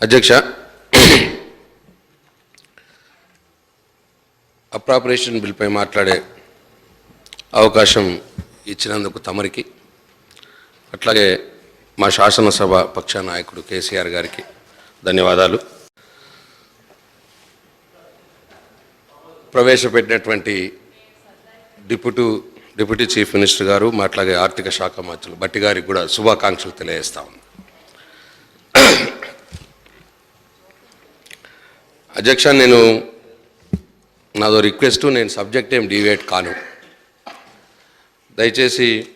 అధ్యక్ష అప్రాపరేషన్ బిల్పై మాట్లాడే అవకాశం ఇచ్చినందుకు తమరికి అట్లాగే మా శాసనసభ పక్ష నాయకుడు కేసీఆర్ గారికి ధన్యవాదాలు. ప్రవేశపెట్టినటువంటి డిప్యూటీ డిప్యూటీ చీఫ్ మినిస్టర్ గారు మా అట్లాగే ఆర్థిక శాఖ మంత్రులు బట్టి గారికి కూడా శుభాకాంక్షలు తెలియజేస్తా అధ్యక్ష నేను నాదో రిక్వెస్ట్ నేను సబ్జెక్ట్ ఏం డివేట్ కాను. దయచేసి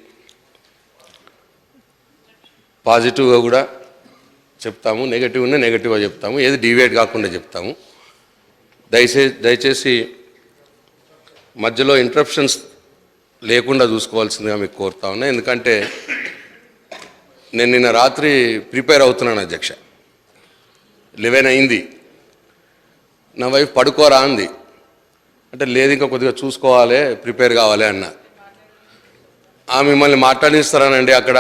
పాజిటివ్గా కూడా చెప్తాము నెగటివ్ ఉన్న నెగటివ్గా చెప్తాము ఏది డివేట్ కాకుండా చెప్తాము. దయచేసి దయచేసి మధ్యలో ఇంటరప్షన్స్ లేకుండా చూసుకోవాల్సిందిగా మీకు కోరుతా ఉన్నా. ఎందుకంటే నేను నిన్న రాత్రి ప్రిపేర్ అవుతున్నాను అధ్యక్ష. లెవెన్ అయింది. నా వైఫ్ పడుకోరా అంది. అంటే లేదు ఇంకా కొద్దిగా చూసుకోవాలి ప్రిపేర్ కావాలి అన్న. ఆ మిమ్మల్ని మాట్లాడిస్తారానండి అక్కడ.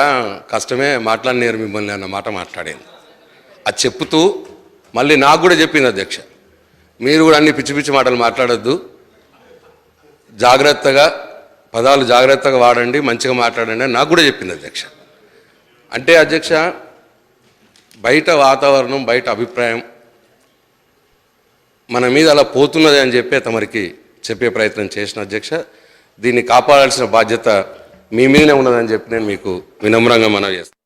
కష్టమే మాట్లాడినారు మిమ్మల్ని అన్న మాట మాట్లాడింది. అది చెప్తూ మళ్ళీ నాకు కూడా చెప్పింది అధ్యక్ష. మీరు కూడా అన్ని పిచ్చి పిచ్చి మాటలు మాట్లాడొద్దు. జాగ్రత్తగా పదాలు జాగ్రత్తగా వాడండి మంచిగా మాట్లాడండి అని నాకు కూడా చెప్పింది అధ్యక్ష. అంటే అధ్యక్ష బయట వాతావరణం బయట అభిప్రాయం మన మీద అలా పోతున్నది అని చెప్పే తమరికి చెప్పే ప్రయత్నం చేసిన అధ్యక్ష. దీన్ని కాపాడాల్సిన బాధ్యత మీ మీదనే ఉన్నదని చెప్పి నేను మీకు వినమ్రంగా మనవి చేస్తాను